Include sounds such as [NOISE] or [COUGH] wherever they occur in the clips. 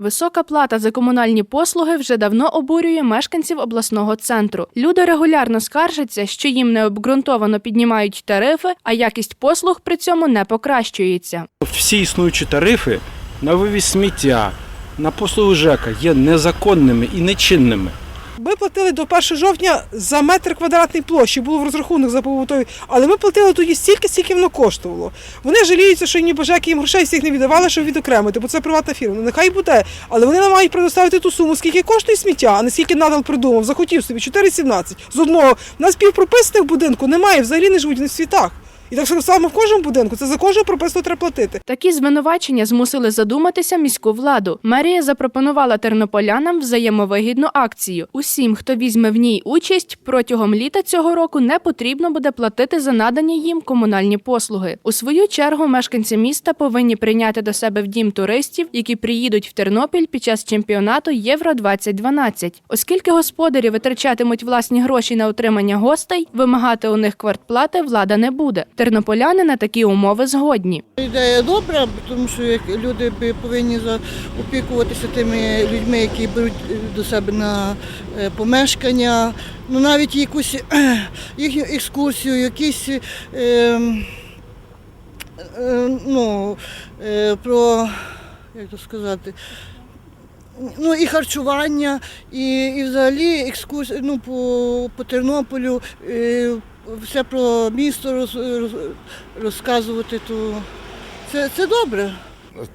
Висока плата за комунальні послуги вже давно обурює мешканців обласного центру. Люди регулярно скаржаться, що їм необґрунтовано піднімають тарифи, а якість послуг при цьому не покращується. Всі існуючі тарифи на вивіз сміття, на послуги ЖЕКа є незаконними і нечинними. Ми платили до 1 жовтня за метр квадратний площі, було в розрахунок за побутові, але ми платили тоді стільки, скільки воно коштувало. Вони жаліються, що ніби ЖЕКи їм грошей всіх не віддавали, щоб відокремити, бо це приватна фірма. Ну нехай буде, але вони нам мають предоставити ту суму, скільки коштує сміття, а не скільки надал придумав, захотів собі 4,17. З одного У нас півпрописаних будинку немає, взагалі не живуть вони в світах. І так само в кожному будинку, це за кожного прописку треба платити. Такі звинувачення змусили задуматися міську владу. Мерія запропонувала тернополянам взаємовигідну акцію. Усім, хто візьме в ній участь, протягом літа цього року не потрібно буде платити за надані їм комунальні послуги. У свою чергу мешканці міста повинні прийняти до себе в дім туристів, які приїдуть в Тернопіль під час чемпіонату Євро 2012 Оскільки господарі витрачатимуть власні гроші на утримання гостей, вимагати у них квартплати влада не буде. Тернополяни на такі умови згодні. Ідея добра, тому що люди повинні опікуватися тими людьми, які беруть е, до себе на е, помешкання, ну навіть якусь [CLEARS THROAT] їхню екскурсію, якісь е, е, ну, про як то сказати. Ну і харчування, і, і взагалі екскурсії ну, по, по Тернополю, все про місто роз, роз, розказувати, то це, це добре.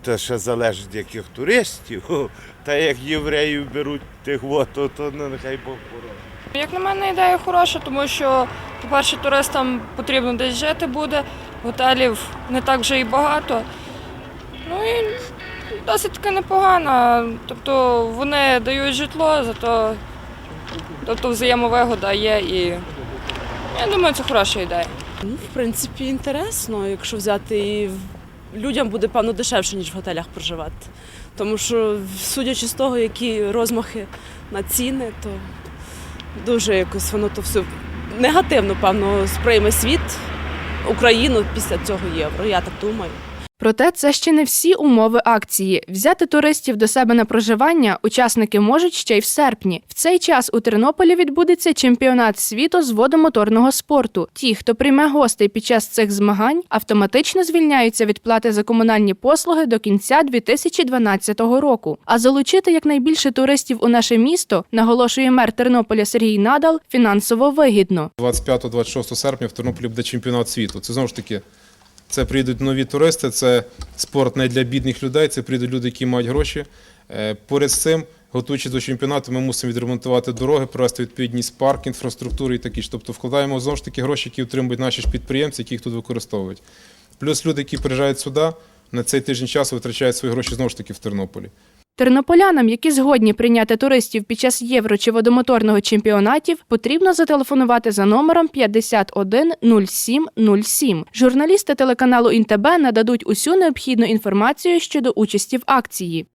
Те ще залежить від яких туристів. [LAUGHS] Та як євреїв беруть тих вот, то, то ну, нехай Бог боронить. Як на мене, ідея хороша, тому що, по-перше, туристам потрібно десь жити буде, готелів не так вже і багато. Ну і досить таки непогано. Тобто вони дають житло, зато тобто взаємовигода є і я думаю, це хороша ідея. Ну, в принципі, інтересно, якщо взяти і людям буде певно дешевше, ніж в готелях проживати. Тому що, судячи з того, які розмахи на ціни, то дуже якось воно то все негативно, певно, сприйме світ, Україну після цього євро. Я так думаю. Проте це ще не всі умови акції. Взяти туристів до себе на проживання учасники можуть ще й в серпні. В цей час у Тернополі відбудеться чемпіонат світу з водомоторного спорту. Ті, хто прийме гостей під час цих змагань, автоматично звільняються від плати за комунальні послуги до кінця 2012 року. А залучити якнайбільше туристів у наше місто, наголошує мер Тернополя Сергій Надал, фінансово вигідно. 25-26 серпня в Тернополі буде чемпіонат світу. Це знову ж таки, це прийдуть нові туристи, це спорт не для бідних людей, це прийдуть люди, які мають гроші. Е, Поряд з цим, готуючись до чемпіонату, ми мусимо відремонтувати дороги, провести відповідність парк, інфраструктури і такі ж. Тобто вкладаємо знову ж таки гроші, які отримують наші ж підприємці, які їх тут використовують. Плюс люди, які приїжджають сюди, на цей тиждень часу витрачають свої гроші знову ж таки в Тернополі. Тернополянам, які згодні прийняти туристів під час євро чи водомоторного чемпіонатів, потрібно зателефонувати за номером 51 07 07. Журналісти телеканалу Інтебе нададуть усю необхідну інформацію щодо участі в акції.